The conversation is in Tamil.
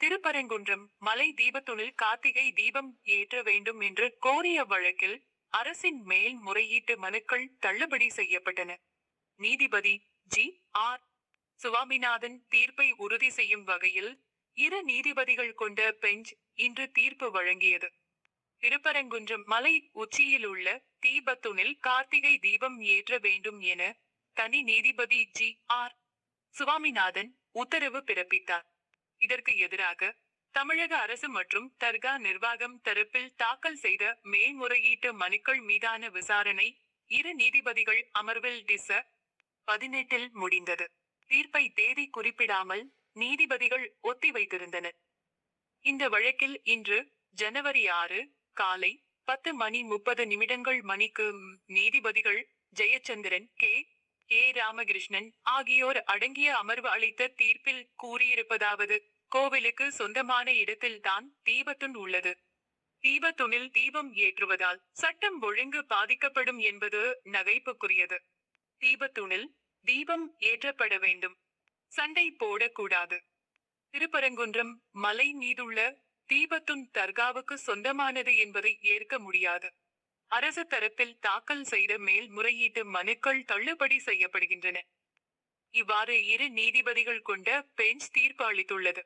திருப்பரங்குன்றம் மலை தீபத்துணில் கார்த்திகை தீபம் ஏற்ற வேண்டும் என்று கோரிய வழக்கில் அரசின் மேல் முறையீட்டு மனுக்கள் தள்ளுபடி செய்யப்பட்டன. நீதிபதி ஜி. ஆர். சுவாமிநாதன் தீர்ப்பை உறுதி செய்யும் வகையில் இரு நீதிபதிகள் கொண்ட பெஞ்ச் இன்று தீர்ப்பு வழங்கியது. திருப்பரங்குன்றம் மலை உச்சியில் உள்ள தீபத்துணில் கார்த்திகை தீபம் ஏற்ற வேண்டும் என தனி நீதிபதி ஜி. ஆர். சுவாமிநாதன் உத்தரவு பிறப்பித்தார். இதற்கு எதிராக தமிழக அரசு மற்றும் தர்கா நிர்வாகம் தரப்பில் தாக்கல் செய்த மேல்முறையீட்டு மனுக்கள் மீதான விசாரணை இரு நீதிபதிகள் அமர்வில் டிச பதினெட்டில் முடிந்தது. தீர்ப்பை தேதி குறிப்பிடாமல் நீதிபதிகள் ஒத்திவைத்திருந்தனர் இந்த வழக்கில் இன்று ஜனவரி ஆறு காலை பத்து மணி முப்பது நிமிடங்கள் மணிக்கு நீதிபதிகள் ஜெயச்சந்திரன் கே. ஏ. ராமகிருஷ்ணன் ஆகியோர் அடங்கிய அமர்வு அளித்த தீர்ப்பில் கூறியிருப்பதாவது கோவிலுக்கு சொந்தமான இடத்தில்தான் தீபத்துன் உள்ளது. தீபத்துணில் தீபம் ஏற்றுவதால் சட்டம் ஒழுங்கு பாதிக்கப்படும் என்பது நகைப்புக்குரியது. தீபத்துணில் தீபம் ஏற்றப்பட வேண்டும். சண்டை போடக்கூடாது. திருப்பரங்குன்றம் மலை மீதுள்ள தீபத்துன் தர்காவுக்கு சொந்தமானது என்பதை ஏற்க முடியாது. அரசு தரப்பில் தாக்கல் செய்த மேல்முறையீட்டு மனுக்கள் தள்ளுபடி செய்யப்படுகின்றன. இவ்வாறு இரு நீதிபதிகள் கொண்ட பெஞ்ச் தீர்ப்பு அளித்துள்ளது.